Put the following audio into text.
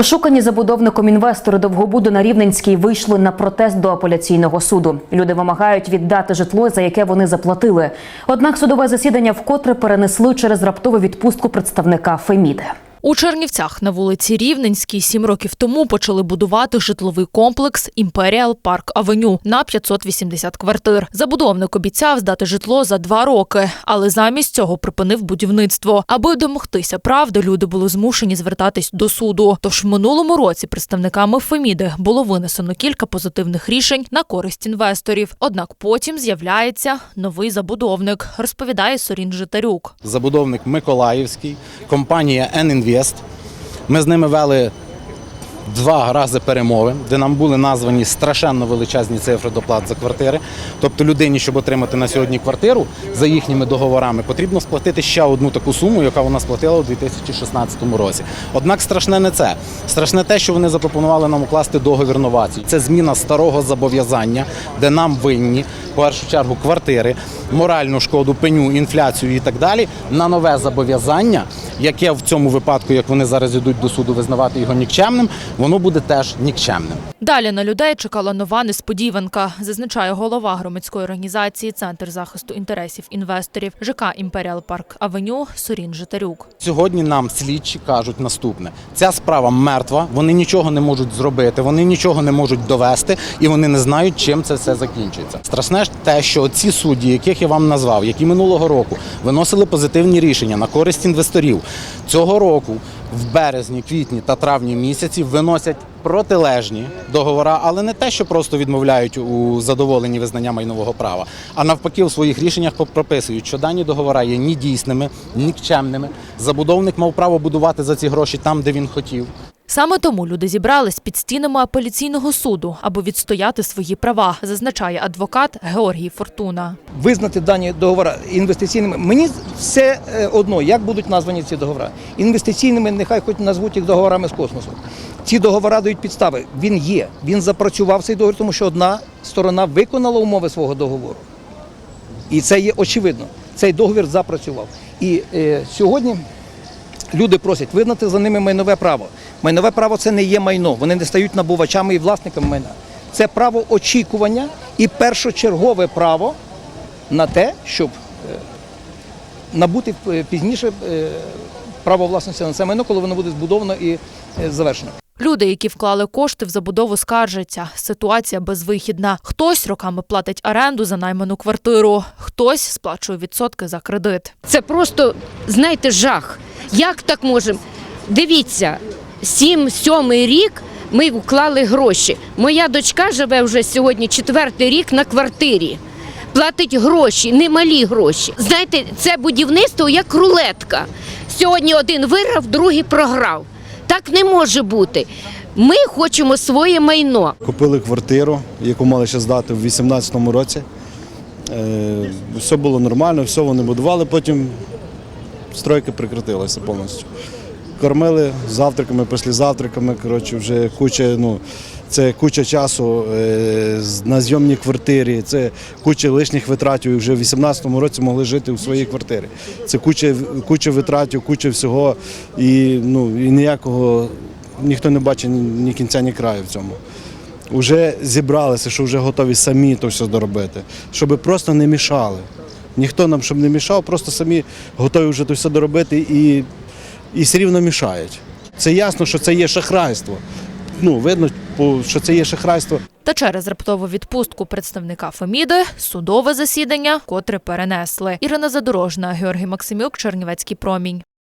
Ошукані забудовником інвестори Довгобуду на Рівненській вийшли на протест до апеляційного суду. Люди вимагають віддати житло, за яке вони заплатили. Однак судове засідання вкотре перенесли через раптову відпустку представника Феміди. У Чернівцях на вулиці Рівненській сім років тому почали будувати житловий комплекс Імперіал Парк Авеню на 580 квартир. Забудовник обіцяв здати житло за два роки, але замість цього припинив будівництво. Аби домогтися правди, люди були змушені звертатись до суду. Тож в минулому році представниками Феміди було винесено кілька позитивних рішень на користь інвесторів. Однак потім з'являється новий забудовник, розповідає Сорін Житарюк. забудовник Миколаївський, компанія «Енінвест». Ми з ними вели два рази перемови, де нам були названі страшенно величезні цифри доплат за квартири. Тобто людині, щоб отримати на сьогодні квартиру за їхніми договорами, потрібно сплатити ще одну таку суму, яка вона сплатила у 2016 році. Однак страшне не це. Страшне те, що вони запропонували нам укласти договір новацій. Це зміна старого зобов'язання, де нам винні в першу чергу квартири, моральну шкоду, пеню, інфляцію і так далі, на нове зобов'язання, яке в цьому випадку, як вони зараз йдуть до суду визнавати його нікчемним, воно буде теж нікчемним. Далі на людей чекала нова несподіванка, зазначає голова громадської організації Центр захисту інтересів інвесторів ЖК Імперіал Парк Авеню Сорін Житарюк. Сьогодні нам слідчі кажуть наступне: ця справа мертва, вони нічого не можуть зробити, вони нічого не можуть довести, і вони не знають, чим це все закінчиться. Страшне ж те, що ці судді, яких я вам назвав, які минулого року виносили позитивні рішення на користь інвесторів, цього року в березні, квітні та травні місяці виносять протилежні договори, але не те, що просто відмовляють у задоволенні визнання майнового права, а навпаки, у своїх рішеннях прописують, що дані договори є ні дійсними, нікчемними. Забудовник мав право будувати за ці гроші там, де він хотів. Саме тому люди зібрались під стінами апеляційного суду, аби відстояти свої права, зазначає адвокат Георгій Фортуна. визнати дані договори інвестиційними. Мені все е, одно, як будуть названі ці договори. Інвестиційними, нехай хоч назвуть їх договорами з космосу. Ці договори дають підстави. Він є. Він запрацював цей договір, тому що одна сторона виконала умови свого договору. І це є очевидно. Цей договір запрацював. І е, сьогодні люди просять визнати за ними майнове право. Майнове право це не є майно. Вони не стають набувачами і власниками майна. Це право очікування і першочергове право на те, щоб е, набути е, пізніше е, право власності на це майно, коли воно буде збудовано і завершено. Люди, які вклали кошти в забудову, скаржаться. Ситуація безвихідна. Хтось роками платить оренду за найману квартиру, хтось сплачує відсотки за кредит. Це просто, знаєте, жах. Як так можемо? Дивіться, сім, сьомий рік ми вклали гроші. Моя дочка живе вже сьогодні четвертий рік на квартирі. Платить гроші, немалі гроші. Знаєте, це будівництво як рулетка. Сьогодні один виграв, другий програв. Так не може бути. Ми хочемо своє майно. Купили квартиру, яку мали ще здати в 2018 році. Е, Все було нормально, все вони будували, потім стройка прекратилася повністю. Кормили завтраками, після завтраками, коротше, вже куча, ну, це куча часу е, на зйомній квартирі, це куча лишніх витратів. Вже в 2018 році могли жити у своїй квартирі. Це куча, куча витратів, куча всього, і, ну, і ніякого ніхто не бачить ні кінця, ні краю в цьому. Вже зібралися, що вже готові самі то все доробити, щоб просто не мішали. Ніхто нам щоб не мішав, просто самі готові вже то все доробити і, і все рівно мішають. Це ясно, що це є шахрайство. Ну, видно, що це є шахрайство. Та через раптову відпустку представника Феміди судове засідання, котре перенесли. Ірина Задорожна, Георгій Максимюк, Чернівецький промінь.